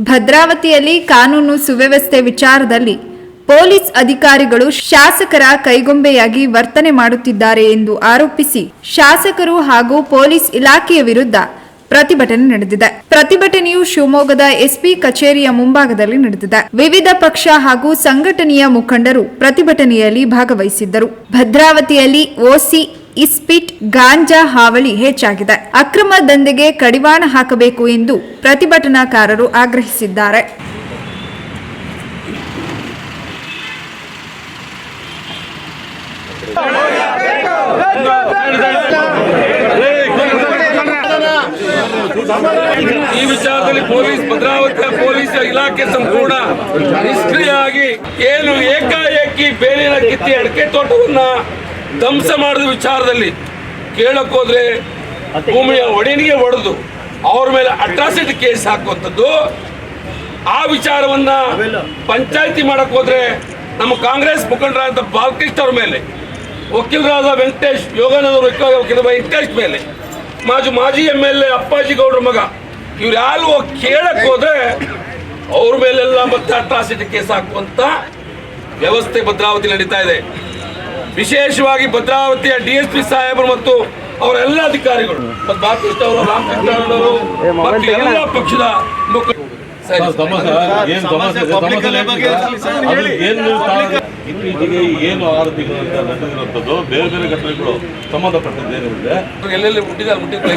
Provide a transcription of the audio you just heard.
ಭದ್ರಾವತಿಯಲ್ಲಿ ಕಾನೂನು ಸುವ್ಯವಸ್ಥೆ ವಿಚಾರದಲ್ಲಿ ಪೊಲೀಸ್ ಅಧಿಕಾರಿಗಳು ಶಾಸಕರ ಕೈಗೊಂಬೆಯಾಗಿ ವರ್ತನೆ ಮಾಡುತ್ತಿದ್ದಾರೆ ಎಂದು ಆರೋಪಿಸಿ ಶಾಸಕರು ಹಾಗೂ ಪೊಲೀಸ್ ಇಲಾಖೆಯ ವಿರುದ್ಧ ಪ್ರತಿಭಟನೆ ನಡೆದಿದೆ. ಪ್ರತಿಭಟನೆಯು ಶಿವಮೊಗ್ಗದ ಎಸ್ಪಿ ಕಚೇರಿಯ ಮುಂಭಾಗದಲ್ಲಿ ನಡೆದಿದೆ. ವಿವಿಧ ಪಕ್ಷ ಹಾಗೂ ಸಂಘಟನೆಯ ಮುಖಂಡರು ಪ್ರತಿಭಟನೆಯಲ್ಲಿ ಭಾಗವಹಿಸಿದ್ದರು. ಭದ್ರಾವತಿಯಲ್ಲಿ ಓಸಿ ಇಸ್ಪಿಟ್ ಗಾಂಜಾ ಹಾವಳಿ ಹೆಚ್ಚಾಗಿದೆ. ಅಕ್ರಮ ದಂಧೆಗೆ ಕಡಿವಾಣ ಹಾಕಬೇಕು ಎಂದು ಪ್ರತಿಭಟನಾಕಾರರು ಆಗ್ರಹಿಸಿದ್ದಾರೆ. ಈ ವಿಚಾರದಲ್ಲಿ ಪೊಲೀಸ್ ಭದ್ರಾವತಿಯ ಪೊಲೀಸ್ ಇಲಾಖೆ ಸಂಪೂರ್ಣ ನಿಷ್ಕ್ರಿಯಾಗಿ ಏನು ಏಕಾಏಕಿ ಬೇಲಿನ ಕಿತ್ತಿ ಅಡಕೆ ತೋಟವನ್ನ ಧ್ವಂಸ ಮಾಡಿದ ವಿಚಾರದಲ್ಲಿ ಕೇಳಕ್ಕೋದ್ರೆ ಭೂಮಿಯ ಒಡೆನಿಗೆ ಒಡೆದು ಅವ್ರ ಮೇಲೆ ಅಟ್ರಾಸಿಟಿ ಕೇಸ್ ಹಾಕುವಂಥದ್ದು. ಆ ವಿಚಾರವನ್ನ ಪಂಚಾಯತಿ ಮಾಡಕ್ ಹೋದ್ರೆ ನಮ್ಮ ಕಾಂಗ್ರೆಸ್ ಮುಖಂಡರಾದ ಬಾಲಕೃಷ್ಣ ಅವ್ರ ಮೇಲೆ ವಕೀಲರಾದ ವೆಂಕಟೇಶ್ ಯೋಗಾನಂದ ವಕೀಲ ವೆಂಕಟೇಶ್ ಮೇಲೆ ಮಾಜಿ ಮಾಜಿ ಎಂ ಎಲ್ ಎ ಅಪ್ಪಾಜಿ ಗೌಡ್ರ ಮಗ ಇವ್ರು ಯಾರು ಕೇಳಕ್ ಹೋದ್ರೆ ಅವ್ರ ಮೇಲೆಲ್ಲ ಮತ್ತೆ ಅಟ್ರಾಸಿಟಿ ಕೇಸ್ ಹಾಕುವಂತ ವ್ಯವಸ್ಥೆ ಭದ್ರಾವತಿ ನಡೀತಾ ಇದೆ. ವಿಶೇಷವಾಗಿ ಭದ್ರಾವತಿಯ ಡಿ ಎಸ್ ಪಿ ಸಾಹೇಬರು ಮತ್ತು ಅವರ ಎಲ್ಲ ಅಧಿಕಾರಿಗಳು. ಮತ್ತು ಬಾಲಕೃಷ್ಣ ಅವರು ರಾಮಕೃಷ್ಣ ಅವರು ಮತ್ತು ಎಲ್ಲ ಪಕ್ಷದ ಮುಖಂಡರು ಏನ್ ಇತ್ತೀಚೆಗೆ ಆರು ತಿಂಗಳಿಂದ ನಡೆದಿರುವಂಥದ್ದು ಬೇರೆ ಬೇರೆ ಘಟನೆಗಳು ಸಂಬಂಧಪಟ್ಟದ್ದು ಏನಿದೆ? ಎಲ್ಲೆಲ್ಲಿ ಮುಟ್ಟಿದ್ದಾರೆ ಮುಟ್ಟಿದ್ರೆ?